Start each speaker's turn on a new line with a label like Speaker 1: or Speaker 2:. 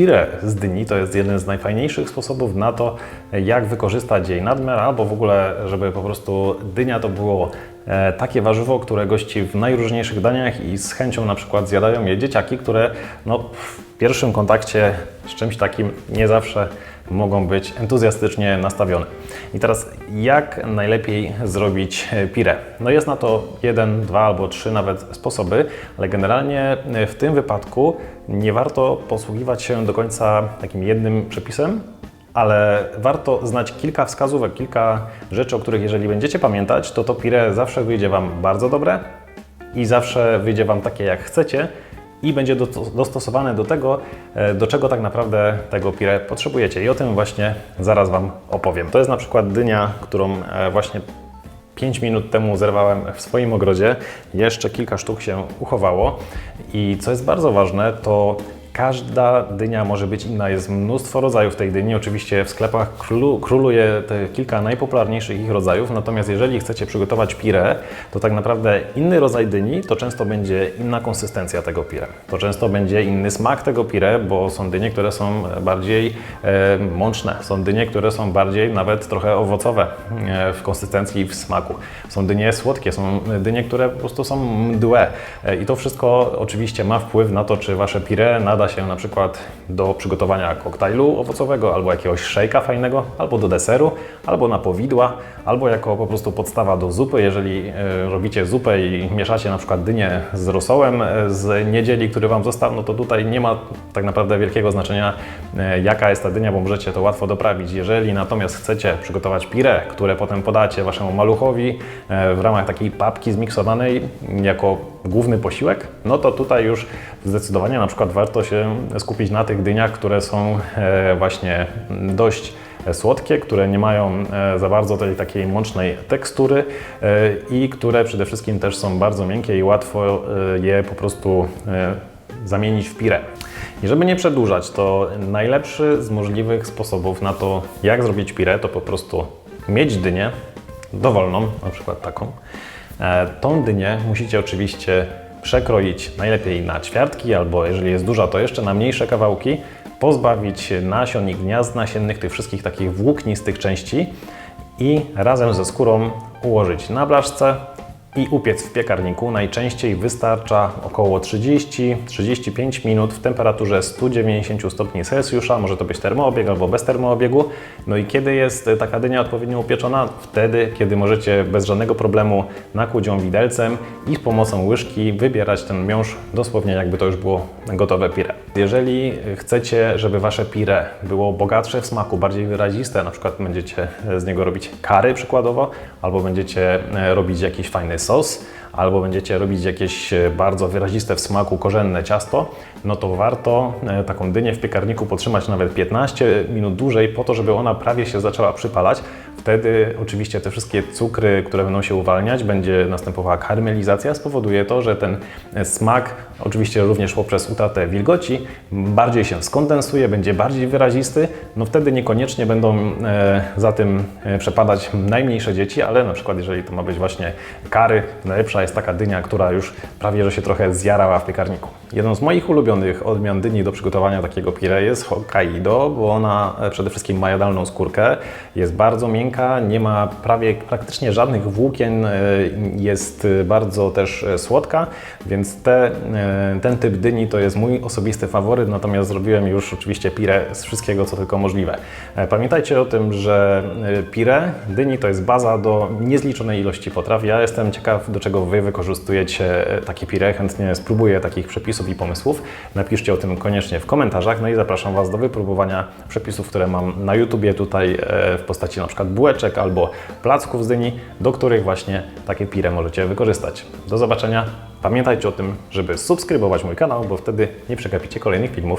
Speaker 1: pire z dyni to jest jeden z najfajniejszych sposobów na to, jak wykorzystać jej nadmiar, albo w ogóle, żeby po prostu dynia to było e, takie warzywo, które gości w najróżniejszych daniach i z chęcią na przykład zjadają je dzieciaki, które no, w pierwszym kontakcie z czymś takim nie zawsze mogą być entuzjastycznie nastawione. I teraz jak najlepiej zrobić e, pire? No jest na to jeden, dwa albo trzy nawet sposoby, ale generalnie e, w tym wypadku nie warto posługiwać się do końca takim jednym przepisem, ale warto znać kilka wskazówek, kilka rzeczy, o których jeżeli będziecie pamiętać, to to pire zawsze wyjdzie Wam bardzo dobre i zawsze wyjdzie Wam takie jak chcecie i będzie do- dostosowane do tego, e, do czego tak naprawdę tego pire potrzebujecie. I o tym właśnie zaraz Wam opowiem. To jest na przykład dynia, którą e, właśnie 5 minut temu zerwałem w swoim ogrodzie. Jeszcze kilka sztuk się uchowało. I co jest bardzo ważne, to każda dynia może być inna. Jest mnóstwo rodzajów tej dyni. Oczywiście w sklepach królu, króluje te kilka najpopularniejszych ich rodzajów. Natomiast jeżeli chcecie przygotować pire, to tak naprawdę inny rodzaj dyni to często będzie inna konsystencja tego pire. To często będzie inny smak tego pire, bo są dynie, które są bardziej e, mączne. Są dynie, które są bardziej nawet trochę owocowe e, w konsystencji i w smaku. Są dynie słodkie, są dynie, które po prostu są mdłe. E, I to wszystko oczywiście ma wpływ na to, czy wasze pire nada się na przykład do przygotowania koktajlu owocowego, albo jakiegoś szejka fajnego, albo do deseru, albo na powidła, albo jako po prostu podstawa do zupy. Jeżeli e, robicie zupę i mieszacie na przykład dynię z rosołem e, z niedzieli, który Wam został, no to tutaj nie ma tak naprawdę wielkiego znaczenia, e, jaka jest ta dynia, bo możecie to łatwo doprawić. Jeżeli natomiast chcecie przygotować pire, które potem podacie Waszemu maluchowi w ramach takiej papki zmiksowanej jako główny posiłek, no to tutaj już zdecydowanie na przykład warto się skupić na tych dyniach, które są e, właśnie dość słodkie, które nie mają e, za bardzo tej takiej mącznej tekstury e, i które przede wszystkim też są bardzo miękkie i łatwo je po prostu zamienić w pire. I żeby nie przedłużać, to najlepszy z możliwych sposobów na to, jak zrobić pire, to po prostu mieć dynię dowolną, na przykład taką. E, Tą dynię musicie oczywiście przekroić najlepiej na ćwiartki, albo jeżeli jest duża, to jeszcze na mniejsze kawałki, pozbawić nasion i gniazd nasiennych, tych wszystkich takich włóknistych części i razem ze skórą ułożyć na blaszce i upiec w piekarniku. Najczęściej wystarcza około 30-35 minut w temperaturze 190 stopni Celsjusza. Może to być termoobieg albo bez termoobiegu. No i kiedy jest taka dynia odpowiednio upieczona? Wtedy, kiedy możecie bez żadnego problemu nakłuć ją widelcem i z pomocą łyżki wybierać ten miąższ dosłownie jakby to już było gotowe pire. Jeżeli chcecie, żeby Wasze pire było bogatsze w smaku, bardziej wyraziste, na przykład będziecie z niego robić kary przykładowo, albo będziecie e, robić jakiś fajny sos, albo będziecie robić jakieś e, bardzo wyraziste w smaku korzenne ciasto, no to warto e, taką dynię w piekarniku potrzymać nawet 15 minut dłużej po to, żeby ona prawie się zaczęła przypalać. Wtedy oczywiście te wszystkie cukry, które będą się uwalniać, będzie następowała karmelizacja, spowoduje to, że ten e, smak, oczywiście również poprzez utratę wilgoci, bardziej się skondensuje, będzie bardziej wyrazisty. No wtedy niekoniecznie będą za tym przepadać najmniejsze dzieci, ale na przykład jeżeli to ma być właśnie kary, najlepsza jest taka dynia, która już prawie że się trochę zjarała w piekarniku. Jedną z moich ulubionych odmian dyni do przygotowania takiego pire jest Hokkaido, bo ona e, przede wszystkim ma jadalną skórkę, jest bardzo miękka, nie ma prawie praktycznie żadnych włókien, e, jest e, bardzo też słodka, więc te, ten typ dyni to jest mój osobisty faworyt, natomiast zrobiłem już oczywiście pire z wszystkiego, co tylko możliwe. Pamiętajcie o tym, że pire dyni to jest baza do niezliczonej ilości potraw. Ja jestem ciekaw, do czego Wy wykorzystujecie e, takie pire, chętnie spróbuję takich przepisów i pomysłów. Napiszcie o tym koniecznie w komentarzach, no i zapraszam Was do wypróbowania przepisów, które mam na YouTubie tutaj e, w postaci na przykład bułeczek albo placków z dyni, do których właśnie takie pire możecie wykorzystać. Do zobaczenia. Pamiętajcie o tym, żeby subskrybować mój kanał, bo wtedy nie przegapicie kolejnych filmów.